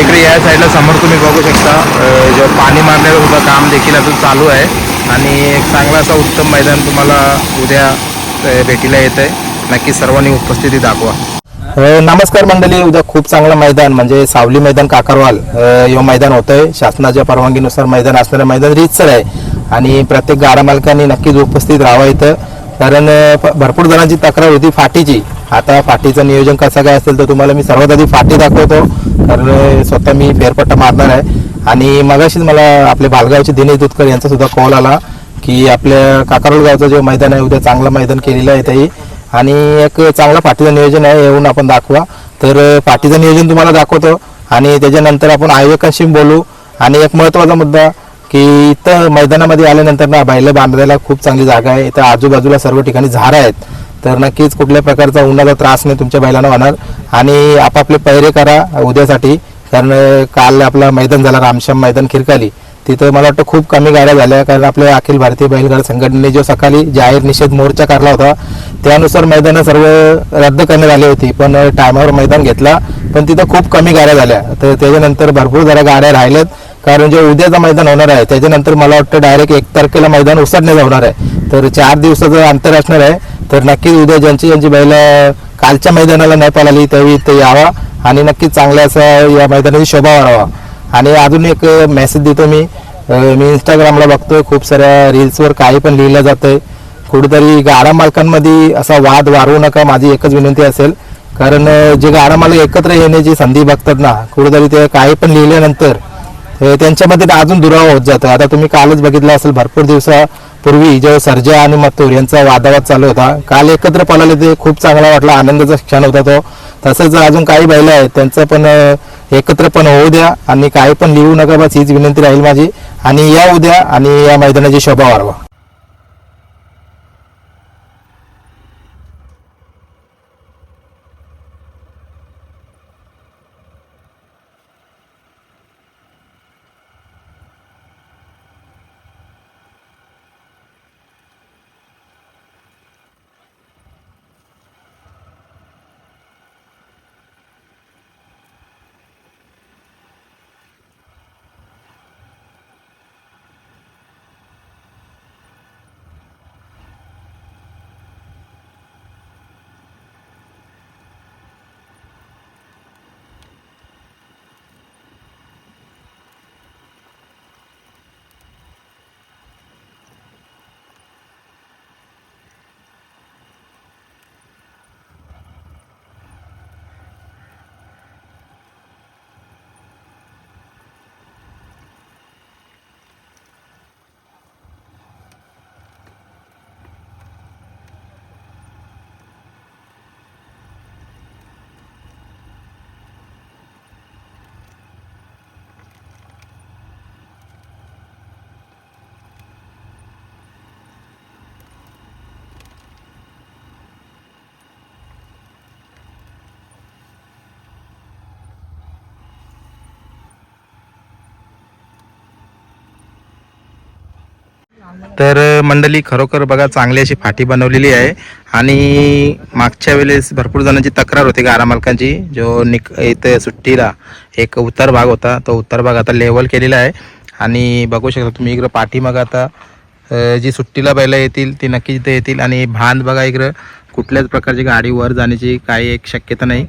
इकडे या साईडला समोर तुम्ही बघू शकता जे पाणी मारण्याचं सुद्धा काम देखील अजून चालू आहे. आणि एक चांगला असा उत्तम मैदान तुम्हाला उद्या भेटीला येत आहे नक्की सर्वांनी उपस्थिती दाखवा. नमस्कार मंडळी. उद्या खूप चांगलं मैदान म्हणजे सावली मैदान काकारवाल हे मैदान होतंय. शासनाच्या परवानगीनुसार मैदान असणारं मैदान रीतसर आहे. आणि प्रत्येक गाडा मालकांनी नक्कीच उपस्थित राहावं इथं. कारण भरपूर जणांची तक्रार होती फाटीची. आता फाटीचं नियोजन कसं काय असेल तर तुम्हाला मी सर्वात आधी फाटी दाखवतो. कारण स्वतः मी फेरपट्टा मारणार आहे. आणि मगाशीच मला आपले भालगावचे दिनेश दुधकर यांचा सुद्धा कॉल आला की आपल्या काकारोल गावचं जे मैदान आहे उद्या चांगलं मैदान केलेलं आहे तेही आणि एक चांगलं पाठीचं नियोजन आहे येऊन आपण दाखवा. तर पाठीचं नियोजन तुम्हाला दाखवतो. आणि त्याच्यानंतर आपण आयोजकांशी बोलू. आणि एक महत्त्वाचा मुद्दा की इथं मैदानामध्ये आल्यानंतर ना बैल बांधायला खूप चांगली जागा आहे. इथं आजूबाजूला सर्व ठिकाणी झाडं आहेत. तर नक्कीच कुठल्या प्रकारचा उन्हाचा त्रास नाही तुमच्या बैलांना होणार. आणि आपापले पहिरे करा उद्यासाठी. कारण काल आपला मैदान झाला रामश्याम मैदान खिरकाली. तिथं मला वाटतं खूप कमी गाड्या झाल्या. कारण आपल्या अखिल भारतीय बैलगाड संघटनेने जो सकाळी जाहीर निषेध मोर्चा काढला होता त्यानुसार मैदानं सर्व रद्द करण्यात आली होती. पण टायमावर मैदान घेतला. पण तिथं खूप कमी गाड्या झाल्या. तर त्याच्यानंतर भरपूर जरा गाड्या राहिल्यात. कारण जे उद्याचं मैदान होणार आहे त्याच्यानंतर मला वाटतं डायरेक्ट एक तारखेला मैदान उसडण्यात होणार आहे. तर चार दिवसाचं अंतर असणार आहे. तर नक्कीच उद्या ज्यांची ज्यांची बैल कालच्या मैदानाला नाही पळाली त्यावेळी ते यावा आणि नक्कीच चांगल्या असा या मैदानाची शोभा वाढावा. आणि अजून एक मेसेज देतो मी. मी इंस्टाग्रामला बघतोय खूप साऱ्या रील्सवर काही पण लिहिलं जातंय. कुठेतरी गाडा मालकांमध्ये असा वाद वाढवू नका माझी एकच विनंती असेल. कारण जे गाडा मालक एकत्र येण्याची संधी बघतात ना कुठेतरी ते काही पण लिहिल्यानंतर त्यांच्यामध्ये अजून दुरावा होत जातं. आता तुम्ही कालच बघितलं असेल भरपूर दिवसापूर्वी जेव्हा सर्जा आणि मथुर यांचा वादावाद चालू होता. काल एकत्र पळाले ते खूप चांगला वाटला आनंदाचा क्षण होता तो. तसंच अजून काही बैल आहेत त्यांचं पण एकत्र पण होऊ द्या आणि काही पण लिहू नका बस हीच विनंती राहील माझी. आणि या उद्या आणि या मैदानाची शोभा वाढवा. तर मंडळी खरोखर बघा चांगली अशी फाटी बनवलेली आहे. आणि मागच्या वेळेस भरपूर जणांची तक्रार होती गारा मालकांची जो निक इथं सुट्टीला एक उत्तर भाग होता तो उत्तर भाग आता लेवल केलेला आहे. आणि बघू शकता तुम्ही इकडं पाठीमाग आता जी सुट्टीला बैला येतील ती नक्की इथे येतील. आणि भांद बघा इकडं कुठल्याच प्रकारची गाडी वर जाण्याची काही एक शक्यता नाही.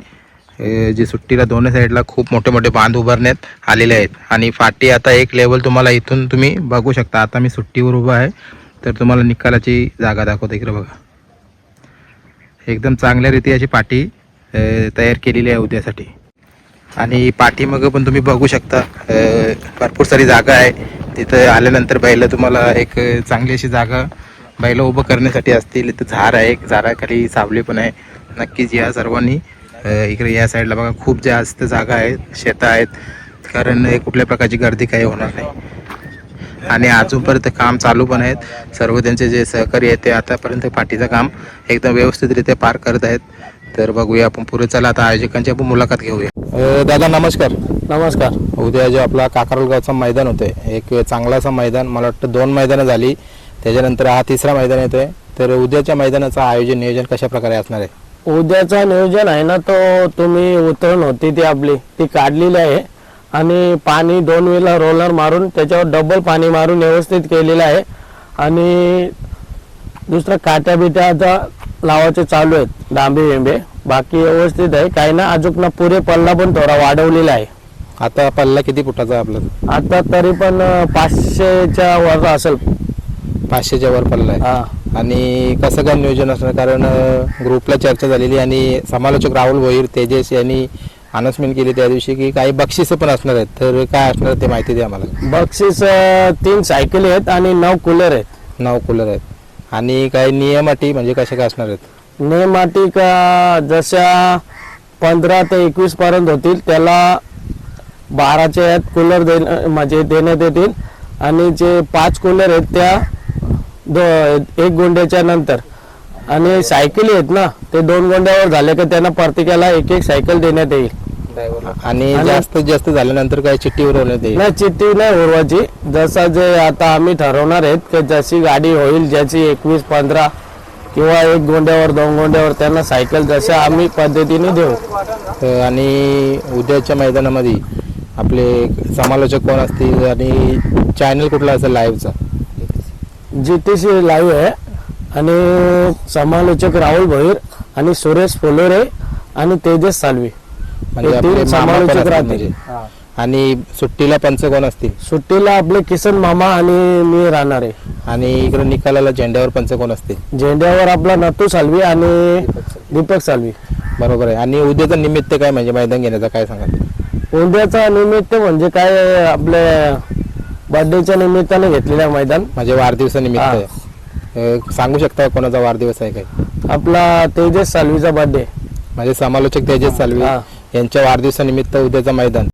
जी सुट्टीला दोन्ही साईडला खूप मोठे मोठे बांध उभारण्यात आलेले आहेत. आणि फाटी आता एक लेवल तुम्हाला इथून तुम्ही बघू शकता. आता मी सुट्टीवर उभा आहे. तर तुम्हाला निकालाची जागा दाखवतो इकडे बघा. एकदम चांगल्या रीती अशी पाठी तयार केलेली आहे उद्यासाठी. आणि पाठीमागं पण तुम्ही बघू शकता. भरपूर सारी जागा आहे. तिथं आल्यानंतर बैल तुम्हाला एक चांगली अशी जागा बैल उभं करण्यासाठी असतील. इथं झाड आहे एक झाडाखाली सावली पण आहे. नक्कीच या सर्वांनी इकडे या साईडला बघा खूप जास्त जागा आहेत शेतं आहेत. कारण कुठल्या प्रकारची गर्दी काही होणार नाही. आणि अजूनपर्यंत काम चालू पण आहेत. सर्व त्यांचे जे सहकारी आहेत ते आतापर्यंत पाठीचं काम एकदम व्यवस्थितरित्या पार करत आहेत. तर बघूया आपण पुढे. चला आता आयोजकांची आपण मुलाखत घेऊया. दादा नमस्कार. नमस्कार. उद्या जो आपला काकारोल गावचं मैदान होतंय एक चांगलासा मैदान मला वाटतं दोन मैदानं झाली. त्याच्यानंतर हा तिसरा मैदान येतोय. तर उद्याच्या मैदानाचं आयोजन नियोजन कशा प्रकारे असणार आहे? उद्याचा नियोजन आहे ना तो तुम्ही उतरण होती ती आपली. ती काढलेली आहे. आणि पाणी दोन वेळेला रोलर मारून त्याच्यावर डबल पाणी मारून व्यवस्थित केलेलं आहे. आणि दुसरं काट्या बिट्या आता लावायचे चालू आहेत डांबे बिंबे. बाकी व्यवस्थित आहे. काही ना अजून ना पुरे पल्ला पण थोडा वाढवलेला आहे. आता पल्ला किती फुटाचा आहे आपला? आता तरी पण पाचशेच्या वर असेल. पाचशेच्या वर पल्ला आहे. हा. आणि कसं काय नियोजन असणार? कारण ग्रुपला चर्चा झालेली आणि समालोचक राहुल भोईर तेजस यांनी अनाउन्समेंट केली त्या दिवशी की काही बक्षिसं पण असणार आहेत. तर काय असणार ते माहिती द्या आम्हाला. बक्षीस तीन सायकली आहेत आणि नऊ कूलर आहेत. नऊ कूलर आहेत. आणि काही नियम अटी म्हणजे कशा काय असणार आहेत? नेमाटी का जशा पंधरा ते एकवीस पर्यंत होतील त्याला बाराचे आहेत कूलर दे म्हणजे देण्यात येतील आणि जे पाच कूलर आहेत त्या दो एक गोंड्याच्या नंतर. आणि सायकली आहेत ना ते दोन गोंड्यावर झाले का त्यांना प्रत्येकाला एक एक सायकल देण्यात येईल. आणि जास्तीत जास्त झाल्यानंतर काही चिठ्ठीवर होण्यात येईल? नाही चिठ्ठी नाही उरवायची जसं जे आता आम्ही ठरवणार आहेत की जशी गाडी होईल ज्याची एकवीस पंधरा किंवा एक गोंड्यावर दोन गोंड्यावर त्यांना सायकल जशा आम्ही पद्धतीने देऊ. आणि उद्याच्या मैदानामध्ये आपले समालोचक कोण असतील आणि चॅनल कुठला असेल लाईव्हचा जी टी सी लाईव्ह आहे आणि समालोचक राहुल भोईर आणि सुरेश फुलोरे आणि तेजस सालवी. म्हणजे हे आपले तीन मामा पण समालोचक असतील राहतील. म्हणजे. आणि सुट्टीला पंच कोण असतील? सुट्टीला आपले किसन मामा आणि मी राहणार आहे. आणि इकडे निकालाला झेंड्यावर पंच कोण असतील? झेंड्यावर आपला नतू सालवी आणि दीपक सालवी. बरोबर आहे. आणि उद्याचं निमित्त काय म्हणजे मैदान घेण्याचं काय सांगा उद्याचा निमित्त म्हणजे काय आपल्या बर्थडेच्या निमित्ताने घेतलेलं आहे मैदान. माझ्या वाढदिवसानिमित्त हा. आहे अं, सांगू शकता का कोणाचा वाढदिवस आहे काय आपला तेजस सालवीचा बर्थडे म्हणजे समालोचक तेजस सालवी हा. यांच्या वाढदिवसानिमित्त उद्याचं मैदान.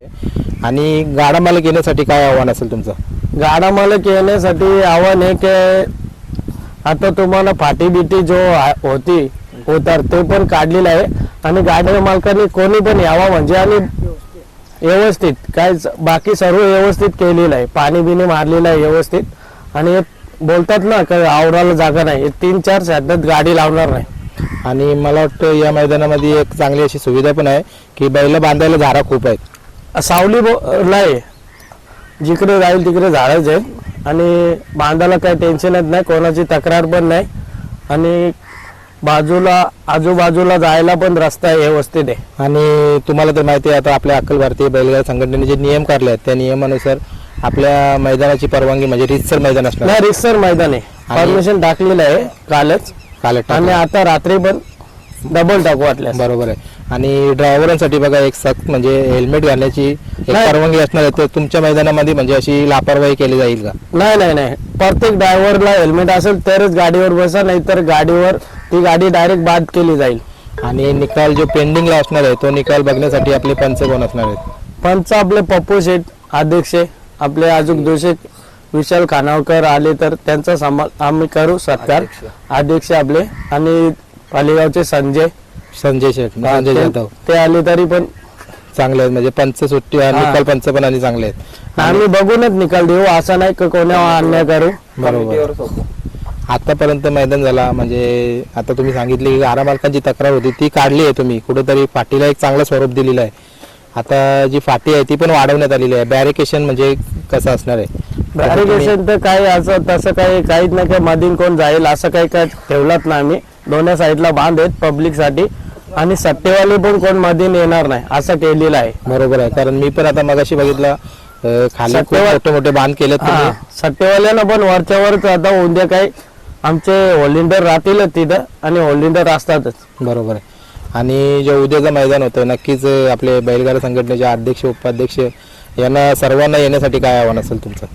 आणि गाडा मालक येण्यासाठी काय आव्हान असेल तुमचं? गाडा मालक येण्यासाठी आव्हान आहे की आता तुम्हाला फाटी बिटी जो आ- होती होतार ते पण काढलेलं आहे. आणि गाड्या मालकाने कोणी पण यावा म्हणजे आणि व्यवस्थित. काय बाकी सर्व व्यवस्थित केलेलं आहे. पाणी बिणी मारलेलं आहे व्यवस्थित. आणि बोलतात ना का आवराला जागा नाही. तीन चार शब्दात गाडी लावणार नाही. आणि मला वाटतं या मैदानामध्ये एक चांगली अशी सुविधा पण आहे की बैल बांधायला झाडा खूप आहेत. सावली बो- नाही. जिकडे जाईल तिकडे झाडच आहेत. आणि बांधायला काही टेन्शनच नाही कोणाची तक्रार पण नाही. आणि बाजूला आजूबाजूला जायला पण रस्ता व्यवस्थित आहे. आणि तुम्हाला तर माहिती आहे आता आपल्या अखिल भारतीय बैलगाडी संघटनेने जे नियम काढले आहेत त्या नियमानुसार आपल्या मैदानाची परवानगी म्हणजे रितसर मैदान असणार. नाही रिसर मैदान आहे. आणि- परमिशन टाकलेलं आहे कालच. काल आणि आता रात्री पण डबल टाकू वाटल्यास. बरोबर आहे. आणि ड्रायव्हरांसाठी बघा एक सक्त म्हणजे हेल्मेट घालण्याची एक नाही. परवानगी असणार आहे तर तुमच्या मैदानामध्ये म्हणजे अशी लापरवाही केली जाईल का? नाही नाही नाही. प्रत्येक ड्रायव्हरला हेल्मेट असेल तरच गाडीवर बसा नाहीतर गाडीवर ती गाडी डायरेक्ट बाद केली जाईल. आणि निकाल जो पेंडिंगला असणार आहे तो निकाल बघण्यासाठी आपले पंच कोण असणार आहेत? पंच आपले पप्पू शेठ अध्यक्ष आपले अजून दुसरे विशाल खानावकर आले तर त्यांचा समा आम्ही करू सत्कार. अध्यक्ष. आपले आणि पालेगावचे संजय. संजय शेठ संजय ते- जाधव. ते आले तरी पण चांगले आहेत म्हणजे पंच सुट्टी आणि. निकाल पंच पण आणि चांगले आहेत. आम्ही बघूनच निकाल देऊ असं नाही का कोणावर अन्याय करू? बरोबर. आतापर्यंत मैदान झाला म्हणजे आता तुम्ही सांगितले की गारा मालकांची तक्रार होती ती काढली आहे तुम्ही. कुठेतरी फाटीला एक चांगलं स्वरूप दिलेलं आहे. आता जी फाटी आहे ती पण वाढवण्यात आलेली आहे. बॅरिकेशन म्हणजे कसं असणार आहे? बॅरिकेशन तर काही असं तसं काही काहीच नाही काय मधीन कोण जाईल असं काही काय ठेवलाच नाही आम्ही. दोन्ही साईडला बांध आहेत पब्लिकसाठी आणि सट्टेवाले पण कोण मधीन येणार नाही असं केलेलं आहे. बरोबर आहे. कारण मी पण आता मगाशी बघितलं खाली खूप मोठे मोठे बांध केलेत तुम्ही. सट्टेवाल्यांना पण वरच्यावरच आता उद्या काही आमचे होलिंडर राहतीलच तिथं आणि होलिंडर असतातच. बरोबर आहे. आणि जे उद्याचं मैदान होतं नक्कीच आपले बैलगाडा संघटनेचे अध्यक्ष उपाध्यक्ष यांना सर्वांना येण्यासाठी काय आव्हान असेल तुमचं?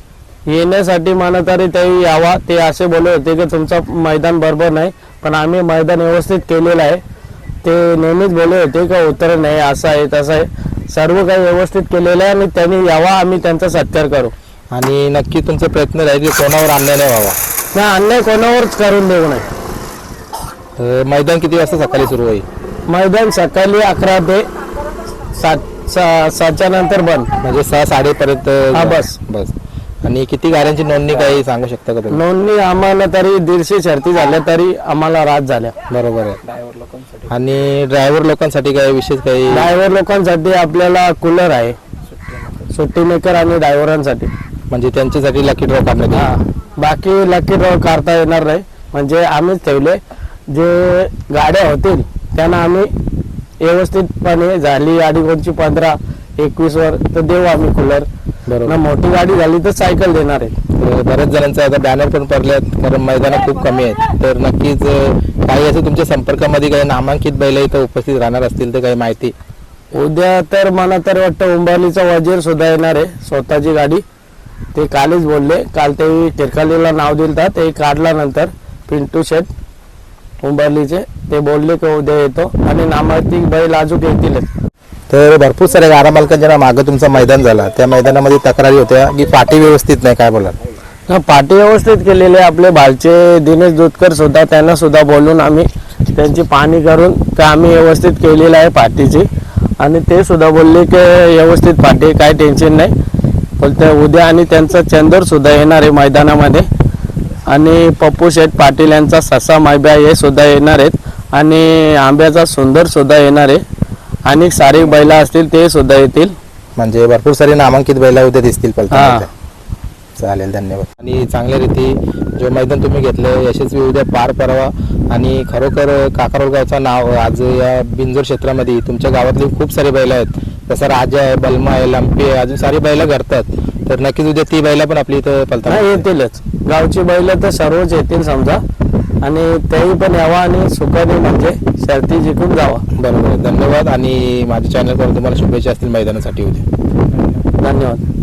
येण्यासाठी म्हणा तरी ते यावा ते असे बोलत होते की तुमचं मैदान बरोबर नाही पण आम्ही मैदान व्यवस्थित केलेलं आहे. ते नेहमीच बोलत होते का उतर नाही असं आहे तसं आहे. सर्व काही व्यवस्थित केलेलं आहे आणि त्यांनी यावा आम्ही त्यांचा सत्कार करू. आणि नक्की तुमचा प्रयत्न राहील की कोणावर अन्याय नाही व्हावा. नाही अन्याय कोणावरच करून देऊ नये. अं, मैदान किती वाजता सकाळी सुरू होईल? मैदान सकाळी अकरा ते सात सा- सातच्या नंतर बंद. म्हणजे सहा साडेपर्यंत हा, बस. बस. आणि किती गाड्यांची नोंदणी काही सांगू शकता का तुम्ही? नोंदणी आम्हाला तरी दीडशे शर्ती झाल्या तरी आम्हाला रात झाल्या. बरोबर आहे. आणि ड्रायव्हर लोकांसाठी काही विशेष काही? ड्रायव्हर लोकांसाठी आपल्याला कूलर आहे. सुट्टी मेकर आणि ड्रायव्हरांसाठी. म्हणजे त्यांच्यासाठी लकी ड्रॉ करण्यात हा. येईल. बाकी लकी ड्रॉ करता येणार नाही. म्हणजे आम्हीच ठेवले. जे गाड्या होतील त्यांना आम्ही व्यवस्थितपणे झाली गाडी कोणची पंधरा एकवीस वर तर देऊ आम्ही कूलर बरोबर. मोठी गाडी झाली तर सायकल देणार आहे तर बऱ्याच जणांचा आता बॅनर पण पडल्यात कारण मैदानं खूप कमी आहेत. तर नक्कीच अं, काही असं तुमच्या संपर्कामध्ये काही नामांकित बैल इथं उपस्थित राहणार असतील तर काही माहिती. उद्या तर मला तर वाटतं उंबालीचा वजीर सुद्धा येणार आहे स्वतःची गाडी. ते कालच बोलले. काल ते टिरकालीला नाव दिलं ते काढल्यानंतर पिंटू शेठ उंबालीचे ते बोलले की उद्या येतो. आणि नामांकित बैल अजून येतीलच. तर भरपूर साऱ्या गाडा मालकांच्या मागं तुमचा मैदान झाला. त्या मैदानामध्ये तक्रारी होत्या की पाठी व्यवस्थित नाही काय बोला पाटी व्यवस्थित केलेले आपले भालचे दिनेश दुधकर सुद्धा त्यांना सुद्धा बोलून आम्ही त्यांची पाणी करून ते आम्ही व्यवस्थित केलेलं आहे पाठीची आणि ते सुद्धा बोलले की व्यवस्थित पाठी काय टेन्शन नाही. बोलते उद्या आणि त्यांचा चंदर सुद्धा येणार आहे मैदानामध्ये. आणि पप्पू शेठ पाटील यांचा ससा मायब्या हे सुद्धा येणार आहेत. आणि आंब्याचा सुंदर सुद्धा येणार आहे. आणि सारी बैला असतील ते सुद्धा येतील. म्हणजे भरपूर सारे नामांकित बैला उद्या दिसतील हा. पलताना चालेल धन्यवाद. आणि चांगल्या रीती जे मैदान तुम्ही घेतलं यशस्वी उद्या पार पडावा आणि खरोखर काकारोल गावचं नाव आज या बिंजोर क्षेत्रामध्ये तुमच्या गावातली खूप सारी बैल आहेत. जसं राजा आहे बलमा आहे लंपी आहे अजून सारी बैलं घडतात. तर नक्कीच उद्या ती बैला पण आपली इथं पलताना येतीलच. गावची बैल तर सर्वच येतील समजा. आणि तेही पण यावा आणि सुखाने म्हणजे शर्ती जिंकून जावा. बरोबर. धन्यवाद. आणि माझ्या चॅनलकडून तुम्हाला शुभेच्छा असतील मैदानासाठी उद्या. धन्यवाद.